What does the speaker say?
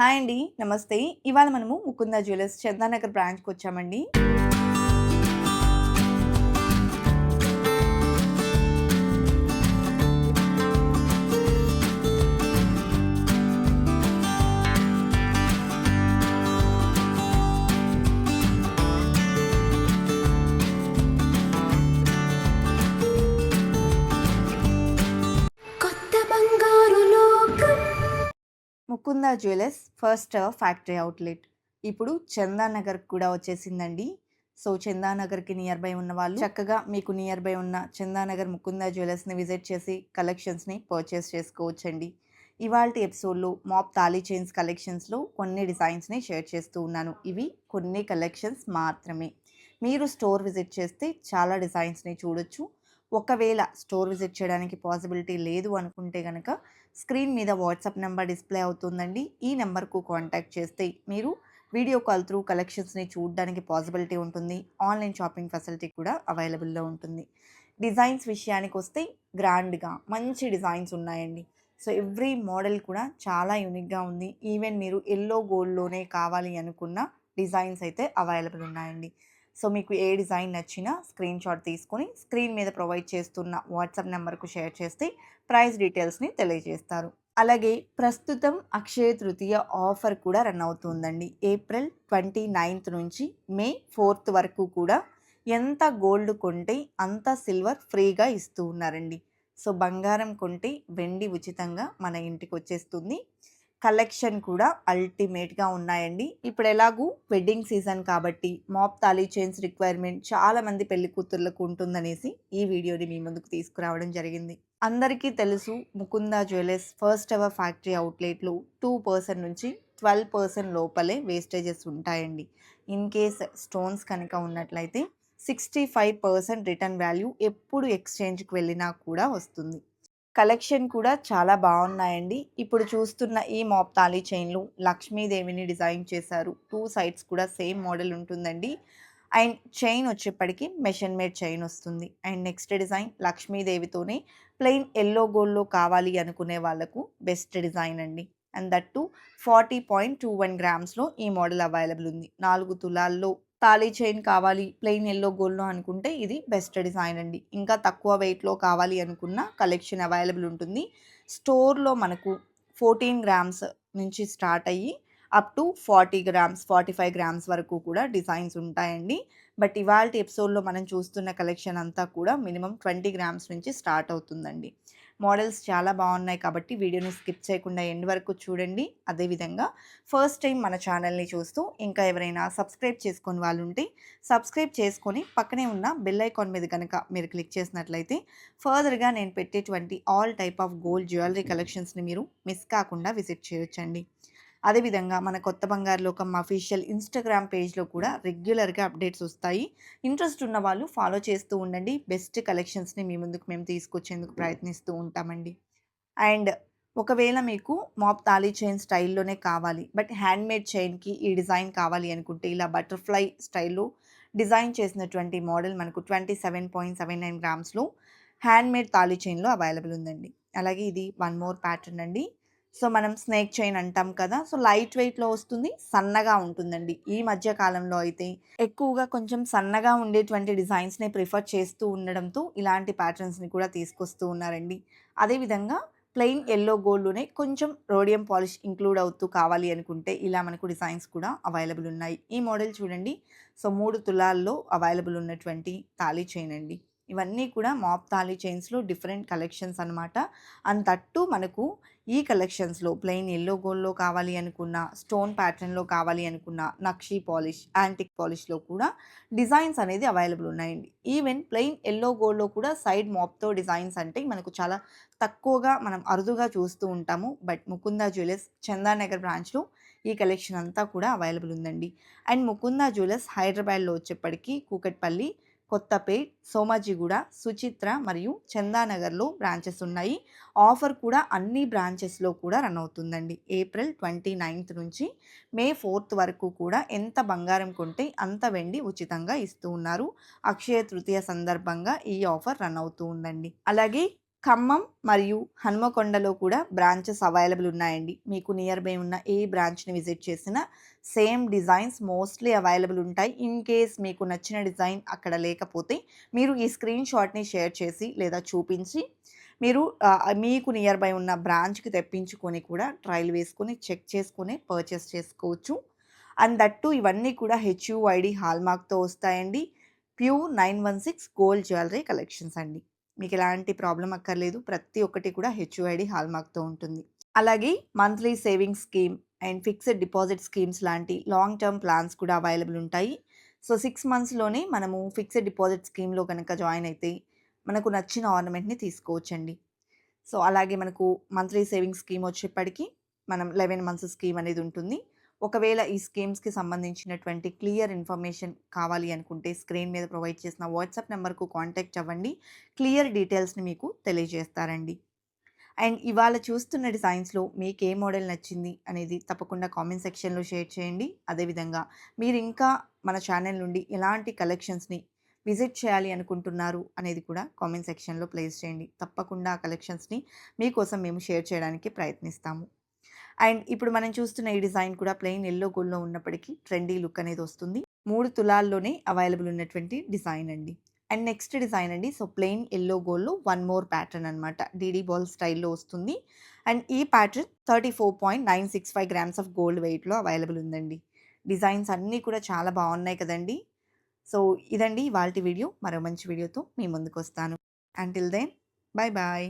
Hi అండి. నమస్తే. ఇవాళ మనము ముకుంద జ్యువెలర్స్ చందానగర్ బ్రాంచ్కి వచ్చామండి. Mukunda jewellers first factory outlet. ఇప్పుడు చందానగర్ కూడా వచ్చేసిందండి. సో చందానగర్కి నియర్ బై ఉన్న వాళ్ళు చక్కగా మీకు నియర్ బై ఉన్న చందానగర్ ముకుంద జ్యువెలర్స్ని విజిట్ చేసి కలెక్షన్స్ని పర్చేస్ చేసుకోవచ్చండి. ఇవాళ ఎపిసోడ్లో మాప్ తాళీ చైన్స్ కలెక్షన్స్లో కొన్ని డిజైన్స్ని షేర్ చేస్తూ ఉన్నాను. ఇవి కొన్ని కలెక్షన్స్ మాత్రమే. మీరు స్టోర్ విజిట్ చేస్తే చాలా డిజైన్స్ని చూడొచ్చు. ఒకవేళ స్టోర్ విజిట్ చేయడానికి పాసిబిలిటీ లేదు అనుకుంటే కనుక స్క్రీన్ మీద వాట్సాప్ నెంబర్ డిస్ప్లే అవుతుందండి. ఈ నెంబర్కు కాంటాక్ట్ చేస్తే మీరు వీడియో కాల్ త్రూ కలెక్షన్స్ని చూడడానికి పాసిబిలిటీ ఉంటుంది. ఆన్లైన్ షాపింగ్ ఫెసిలిటీ కూడా అవైలబుల్లో ఉంటుంది. డిజైన్స్ విషయానికి వస్తే గ్రాండ్గా మంచి డిజైన్స్ ఉన్నాయండి. సో ఎవ్రీ మోడల్ కూడా చాలా యూనిక్గా ఉంది. ఈవెన్ మీరు ఎల్లో గోల్డ్లోనే కావాలి అనుకున్న డిజైన్స్ అయితే అవైలబుల్ ఉన్నాయండి. సో మీకు ఏ డిజైన్ నచ్చినా స్క్రీన్ షాట్ తీసుకొని స్క్రీన్ మీద ప్రొవైడ్ చేస్తున్న వాట్సాప్ నెంబర్కు షేర్ చేస్తే ప్రైస్ డీటెయిల్స్ని తెలియజేస్తారు. అలాగే ప్రస్తుతం అక్షయ తృతీయ ఆఫర్ కూడా రన్ అవుతుందండి. ఏప్రిల్ ట్వంటీ నైన్త్ నుంచి మే ఫోర్త్ వరకు కూడా ఎంత గోల్డ్ కొంటే అంత సిల్వర్ ఫ్రీగా ఇస్తూ ఉన్నారండి. సో బంగారం కొంటే వెండి ఉచితంగా మన ఇంటికి వచ్చేస్తుంది. కలెక్షన్ కూడా అల్టిమేట్గా ఉన్నాయండి. ఇప్పుడు ఎలాగూ వెడ్డింగ్ సీజన్ కాబట్టి మాప్ తాలీ చైన్స్ రిక్వైర్మెంట్ చాలా మంది పెళ్ళి కూతుర్లకు ఉంటుందనేసి ఈ వీడియోని మీ ముందుకు తీసుకురావడం జరిగింది. అందరికీ తెలుసు Mukunda jewellers first our factory అవుట్లెట్లు two percent నుంచి ట్వెల్వ్ పర్సెంట్ లోపలే వేస్టేజెస్ ఉంటాయండి. ఇన్ కేస్ స్టోన్స్ కనుక ఉన్నట్లయితే sixty five percent return value ఎప్పుడు ఎక్స్చేంజ్కి వెళ్ళినా కూడా వస్తుంది. కలెక్షన్ కూడా చాలా బాగున్నాయండి. ఇప్పుడు చూస్తున్న ఈ మాప్ తాళీ చైన్లు లక్ష్మీదేవిని డిజైన్ చేశారు. టూ సైడ్స్ కూడా సేమ్ మోడల్ ఉంటుందండి. అండ్ చైన్ వచ్చేప్పటికి మెషిన్ మేడ్ చైన్ వస్తుంది. అండ్ నెక్స్ట్ డిజైన్ లక్ష్మీదేవితోనే ప్లెయిన్ ఎల్లో గోల్డ్లో కావాలి అనుకునే వాళ్ళకు బెస్ట్ డిజైన్ అండి. And that too forty point two one గ్రామ్స్లో ఈ మోడల్ అవైలబుల్ ఉంది. నాలుగు తులాల్లో తాళీ చైన్ కావాలి ప్లెయిన్ ఎల్లో గోల్డ్లో అనుకుంటే ఇది బెస్ట్ డిజైన్ అండి. ఇంకా తక్కువ వెయిట్లో కావాలి అనుకున్న కలెక్షన్ అవైలబుల్ ఉంటుంది. స్టోర్లో మనకు ఫోర్టీన్ గ్రామ్స్ నుంచి స్టార్ట్ అయ్యి up to forty grams forty five grams వరకు కూడా డిజైన్స్ ఉంటాయండి. బట్ ఇవాళ ఎపిసోడ్లో మనం చూస్తున్న కలెక్షన్ అంతా కూడా మినిమం ట్వంటీ గ్రామ్స్ నుంచి స్టార్ట్ అవుతుందండి. మోడల్స్ చాలా బాగున్నాయి కాబట్టి వీడియోని స్కిప్ చేయకుండా ఎండ్ వరకు చూడండి. అదేవిధంగా ఫస్ట్ టైం మన ఛానల్ని చూస్తూ ఇంకా ఎవరైనా సబ్స్క్రైబ్ చేసుకొని వాళ్ళు ఉంటే సబ్స్క్రైబ్ చేసుకొని పక్కనే ఉన్న బెల్ ఐకాన్ మీద కనుక మీరు క్లిక్ చేసినట్లయితే ఫర్దర్గా నేను పెట్టేటువంటి all type of gold jewellery కలెక్షన్స్ని మీరు మిస్ కాకుండా విజిట్ చేయొచ్చండి. అదేవిధంగా మన కొత్త బంగారు లోకం అఫీషియల్ ఇన్స్టాగ్రామ్ పేజ్లో కూడా రెగ్యులర్గా అప్డేట్స్ వస్తాయి. ఇంట్రెస్ట్ ఉన్న వాళ్ళు ఫాలో చేస్తూ ఉండండి. బెస్ట్ కలెక్షన్స్ని మీ ముందుకు మేము తీసుకొచ్చేందుకు ప్రయత్నిస్తూ ఉంటామండి. అండ్ ఒకవేళ మీకు మాప్ తాళీ చైన్ స్టైల్లోనే కావాలి బట్ హ్యాండ్మేడ్ చైన్కి ఈ డిజైన్ కావాలి అనుకుంటే ఇలా బటర్ఫ్లై స్టైల్లో డిజైన్ చేసినటువంటి మోడల్ మనకు twenty seven point seven nine గ్రామ్స్లో handmade thali చైన్లో అవైలబుల్ ఉందండి. అలాగే ఇది వన్ మోర్ ప్యాటర్న్ అండి. సో మనం స్నేక్ చైన్ అంటాం కదా సో లైట్ వెయిట్లో వస్తుంది సన్నగా ఉంటుందండి. ఈ మధ్య కాలంలో అయితే ఎక్కువగా కొంచెం సన్నగా ఉండేటువంటి డిజైన్స్ని ప్రిఫర్ చేస్తూ ఉండడంతో ఇలాంటి ప్యాటర్న్స్ని కూడా తీసుకొస్తూ ఉన్నారండి. అదేవిధంగా ప్లెయిన్ ఎల్లో గోల్డ్లోనే కొంచెం రోడియం పాలిష్ ఇంక్లూడ్ అవుతూ కావాలి అనుకుంటే ఇలా మనకు డిజైన్స్ కూడా అవైలబుల్ ఉన్నాయి. ఈ మోడల్ చూడండి. సో మూడు తులాల్లో అవైలబుల్ ఉన్నటువంటి తాళీ చైన్ అండి. ఇవన్నీ కూడా మాప్ తాళీ చైన్స్లో డిఫరెంట్ కలెక్షన్స్ అనమాట అంతట్టు మనకు ఈ కలెక్షన్స్లో ప్లెయిన్ ఎల్లో గోల్డ్లో కావాలి అనుకున్న స్టోన్ ప్యాటర్న్లో కావాలి అనుకున్న నక్షీ పాలిష్ యాంటిక్ పాలిష్లో కూడా డిజైన్స్ అనేది అవైలబుల్ ఉన్నాయండి. ఈవెన్ ప్లెయిన్ ఎల్లో గోల్డ్లో కూడా సైడ్ మాప్తో డిజైన్స్ అంటే మనకు చాలా తక్కువగా మనం అరుదుగా చూస్తూ ఉంటాము. బట్ ముకుంద జ్యువెలర్స్ చందానగర్ బ్రాంచ్లో ఈ కలెక్షన్ అంతా కూడా అవైలబుల్ ఉందండి. అండ్ ముకుంద జ్యువెలర్స్ హైదరాబాద్లో వచ్చేప్పటికీ కూకట్పల్లి కొత్తపేట్ సోమాజిగూడ సుచిత్ర మరియు చందానగర్లో బ్రాంచెస్ ఉన్నాయి. ఆఫర్ కూడా అన్ని బ్రాంచెస్లో కూడా రన్ అవుతుందండి. ఏప్రిల్ ట్వంటీ నైన్త్ నుంచి మే ఫోర్త్ వరకు కూడా ఎంత బంగారం కొంటే అంత వెండి ఉచితంగా ఇస్తూ ఉన్నారు. అక్షయ తృతీయ సందర్భంగా ఈ ఆఫర్ రన్ అవుతూ ఉందండి. అలాగే ఖమ్మం మరియు హనుమకొండలో కూడా బ్రాంచెస్ అవైలబుల్ ఉన్నాయండి. మీకు నియర్ బై ఉన్న ఏ బ్రాంచ్ని విజిట్ చేసినా సేమ్ డిజైన్స్ మోస్ట్లీ అవైలబుల్ ఉంటాయి. ఇన్ కేస్ మీకు నచ్చిన డిజైన్ అక్కడ లేకపోతే మీరు ఈ స్క్రీన్ షాట్ని షేర్ చేసి లేదా చూపించి మీరు మీకు నియర్ బై ఉన్న బ్రాంచ్కి తెప్పించుకొని కూడా ట్రయల్ వేసుకొని చెక్ చేసుకొని పర్చేస్ చేసుకోవచ్చు. అండ్ దట్టు ఇవన్నీ కూడా హెచ్యుఐడి హాల్మార్క్తో వస్తాయండి. Pure nine one six gold jewellery collections అండి. మీకు ఎలాంటి ప్రాబ్లం అక్కర్లేదు. ప్రతి ఒక్కటి కూడా హెచ్యుఐడి హాల్మార్క్తో ఉంటుంది. అలాగే monthly savings scheme and fixed deposit schemes లాంటి లాంగ్ టర్మ్ ప్లాన్స్ కూడా అవైలబుల్ ఉంటాయి. సో సిక్స్ మంత్స్లోనే మనము ఫిక్స్డ్ డిపాజిట్ స్కీమ్లో కనుక జాయిన్ అయితే మనకు నచ్చిన ఆర్నమెంట్ని తీసుకోవచ్చండి. సో అలాగే మనకు మంత్లీ సేవింగ్స్ స్కీమ్ వచ్చేప్పటికి మనం లెవెన్ మంత్స్ స్కీమ్ అనేది ఉంటుంది. ఒకవేళ ఈ స్కీమ్స్కి సంబంధించినటువంటి క్లియర్ ఇన్ఫర్మేషన్ కావాలి అనుకుంటే స్క్రీన్ మీద ప్రొవైడ్ చేసిన వాట్సాప్ నెంబర్కు కాంటాక్ట్ అవ్వండి. క్లియర్ డీటెయిల్స్ని మీకు తెలియజేస్తారండి. అండ్ ఇవాళ చూస్తున్న డిజైన్స్లో మీకు ఏ మోడల్ నచ్చింది అనేది తప్పకుండా కామెంట్ సెక్షన్లో షేర్ చేయండి. అదేవిధంగా మీరు ఇంకా మన ఛానల్ నుండి ఎలాంటి కలెక్షన్స్ని విజిట్ చేయాలి అనుకుంటున్నారు అనేది కూడా కామెంట్ సెక్షన్లో ప్లేస్ చేయండి. తప్పకుండా ఆ కలెక్షన్స్ని మీకోసం మేము షేర్ చేయడానికి ప్రయత్నిస్తాము. అండ్ ఇప్పుడు మనం చూస్తున్న ఈ డిజైన్ కూడా ప్లెయిన్ ఎల్లో గోల్డ్లో ఉన్నప్పటికీ ట్రెండీ లుక్ అనేది వస్తుంది. మూడు తులాల్లోనే అవైలబుల్ ఉన్నటువంటి డిజైన్ అండి. అండ్ నెక్స్ట్ డిజైన్ అండి. సో ప్లెయిన్ ఎల్లో గోల్డ్లో వన్ మోర్ ప్యాటర్న్ అనమాట డీడీ బాల్ స్టైల్లో వస్తుంది. అండ్ ఈ pattern thirty four point nine six five grams of gold వెయిట్లో అవైలబుల్ ఉందండి. డిజైన్స్ అన్నీ కూడా చాలా బాగున్నాయి కదండి. సో ఇదండి వాళ్ళ వీడియో. మరో మంచి వీడియోతో మీ ముందుకు వస్తాను. Until then bye bye